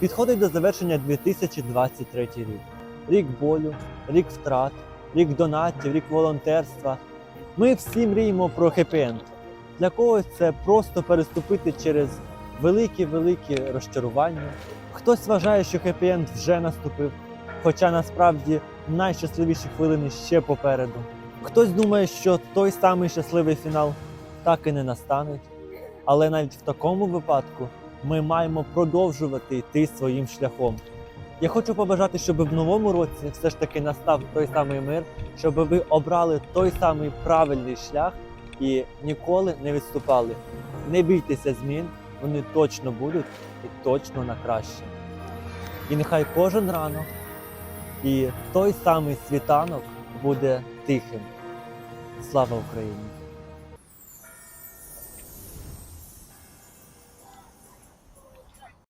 Підходить до завершення 2023 рік. Рік болю, рік втрат, рік донатів, рік волонтерства. Ми всі мріємо про хеппі-енд. Для когось це просто переступити через великі-великі розчарування. Хтось вважає, що хеппі-енд вже наступив, хоча насправді найщасливіші хвилини ще попереду. Хтось думає, що той самий щасливий фінал так і не настане. Але навіть в такому випадку ми маємо продовжувати йти своїм шляхом. Я хочу побажати, щоб в новому році все ж таки настав той самий мир, щоб ви обрали той самий правильний шлях і ніколи не відступали. Не бійтеся змін, вони точно будуть і точно на краще. І нехай кожен ранок і той самий світанок буде тихим. Слава Україні!